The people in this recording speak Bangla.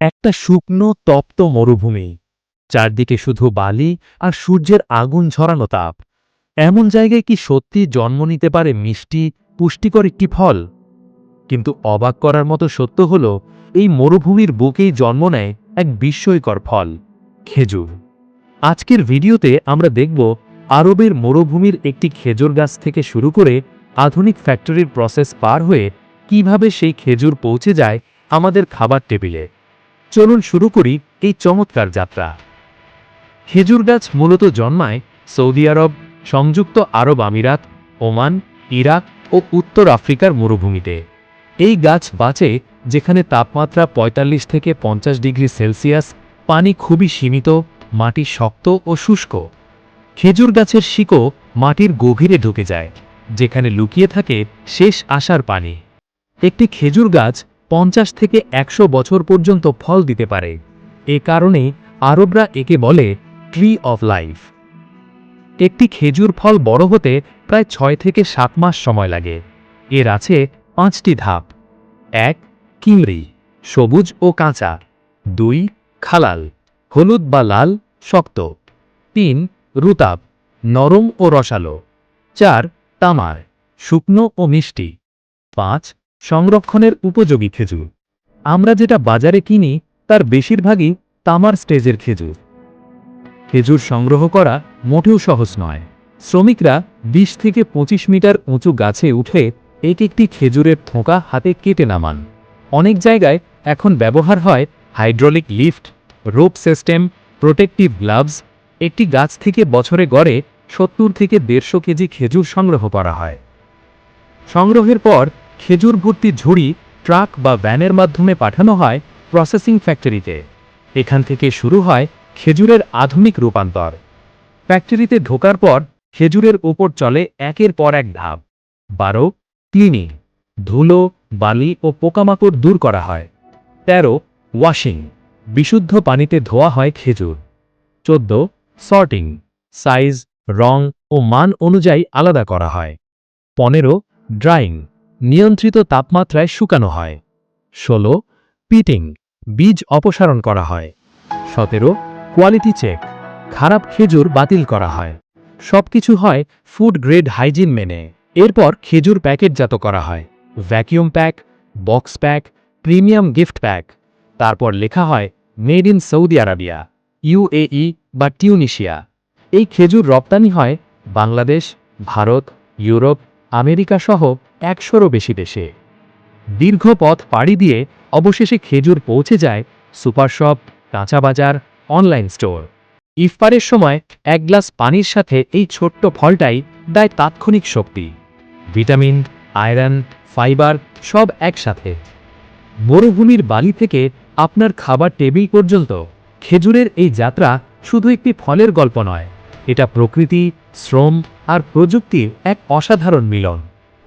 একটা শুকনো, তপ্ত মরুভূমি। চারদিকে শুধু বালি আর সূর্যের আগুন ঝরানো তাপ। এমন জায়গায় কি সত্যি জন্ম নিতে পারে মিষ্টি, পুষ্টিকর একটি ফল? কিন্তু অবাক করার মতো সত্য হল, এই মরুভূমির বুকেই জন্ম নেয় এক বিস্ময়কর ফল, খেজুর। আজকের ভিডিওতে আমরা দেখব আরবের মরুভূমির একটি খেজুর গাছ থেকে শুরু করে আধুনিক ফ্যাক্টরির প্রসেস পার হয়ে কীভাবে সেই খেজুর পৌঁছে যায় আমাদের খাবার টেবিলে। চলুন শুরু করি এই চমৎকার যাত্রা। খেজুর গাছ মূলত জন্মায় সৌদি আরব, সংযুক্ত আরব আমিরাত, ওমান, ইরাক ও উত্তর আফ্রিকার মরুভূমিতে। এই গাছ বাঁচে যেখানে তাপমাত্রা ৪৫ থেকে পঞ্চাশ ডিগ্রি সেলসিয়াস, পানি খুবই সীমিত, মাটি শক্ত ও শুষ্ক। খেজুর গাছের শিকো মাটির গভীরে ঢুকে যায়, যেখানে লুকিয়ে থাকে শেষ আসার পানি। একটি খেজুর গাছ পঞ্চাশ থেকে একশো বছর পর্যন্ত ফল দিতে পারে। এ কারণে আরবরা একে বলে ট্রি অফ লাইফ একটি খেজুর ফল বড় হতে প্রায় ছয় থেকে সাত মাস সময় লাগে। এর আছে পাঁচটি ধাপ। এক কিমরি সবুজ ও কাঁচা। দুই, খালাল, হলুদ বা লাল, শক্ত। তিন, রুতাব, নরম ও রসালো। চার, তামার, শুকনো ও মিষ্টি। পাঁচ সংরক্ষণের উপযোগী খেজুর। আমরা যেটা বাজারে কিনি, তার বেশিরভাগই তামার স্টেজের খেজুর। খেজুর সংগ্রহ করা মোটেও সহজ নয়। শ্রমিকরা ২০ থেকে ২৫ মিটার উঁচু গাছে উঠে এক একটি খেজুরের থোঁকা হাতে কেটে নামান। অনেক জায়গায় এখন ব্যবহার হয় hydraulic lift, rope system, protective gloves. একটি গাছ থেকে বছরে গড়ে সত্তর থেকে দেড়শো কেজি খেজুর সংগ্রহ করা হয়। সংগ্রহের পর খেজুর ভর্তি ঝুড়ি ট্রাক বা ভ্যানের মাধ্যমে পাঠানো হয় প্রসেসিং ফ্যাক্টরিতে। এখান থেকে শুরু হয় খেজুরের আধুনিক রূপান্তর। ফ্যাক্টরিতে ঢোকার পর খেজুরের ওপর চলে একের পর এক ধাপ। বারো ক্লিনিং ধুলো, বালি ও পোকামাকড় দূর করা হয়। তেরো, ওয়াশিং, বিশুদ্ধ পানিতে ধোয়া হয় খেজুর। চোদ্দ, সর্টিং, সাইজ, রং ও মান অনুযায়ী আলাদা করা হয়। পনেরো, ড্রাইং নিয়ন্ত্রিত তাপমাত্রায় শুকানো হয়। ষোলো, পিটিং, বীজ অপসারণ করা হয়। সতেরো কোয়ালিটি চেক খারাপ খেজুর বাতিল করা হয়। সবকিছু হয় ফুড গ্রেড হাইজিন মেনে। এরপর খেজুর প্যাকেটজাত করা হয়। Vacuum pack box pack premium gift pack তারপর লেখা হয় made in Saudi Arabia UAE বা টিউনিশিয়া এই খেজুর রপ্তানি হয় বাংলাদেশ, ভারত, ইউরোপ আমেরিকা সহ একশোরও বেশি দেশে। দীর্ঘ পথ পাড়ি দিয়ে অবশেষে খেজুর পৌঁছে যায় সুপার শপ কাঁচা বাজার অনলাইন স্টোর। ইফতারের সময় এক গ্লাস পানির সাথে এই ছোট্ট ফলটাই দেয় তাৎক্ষণিক শক্তি। ভিটামিন, আয়রন, ফাইবার সব একসাথে। মরুভূমির বালি থেকে আপনার খাবার টেবিল পর্যন্ত খেজুরের এই যাত্রা শুধু একটি ফলের গল্প নয়, এটা প্রকৃতি, শ্রম আর প্রযুক্তির এক অসাধারণ মিলন।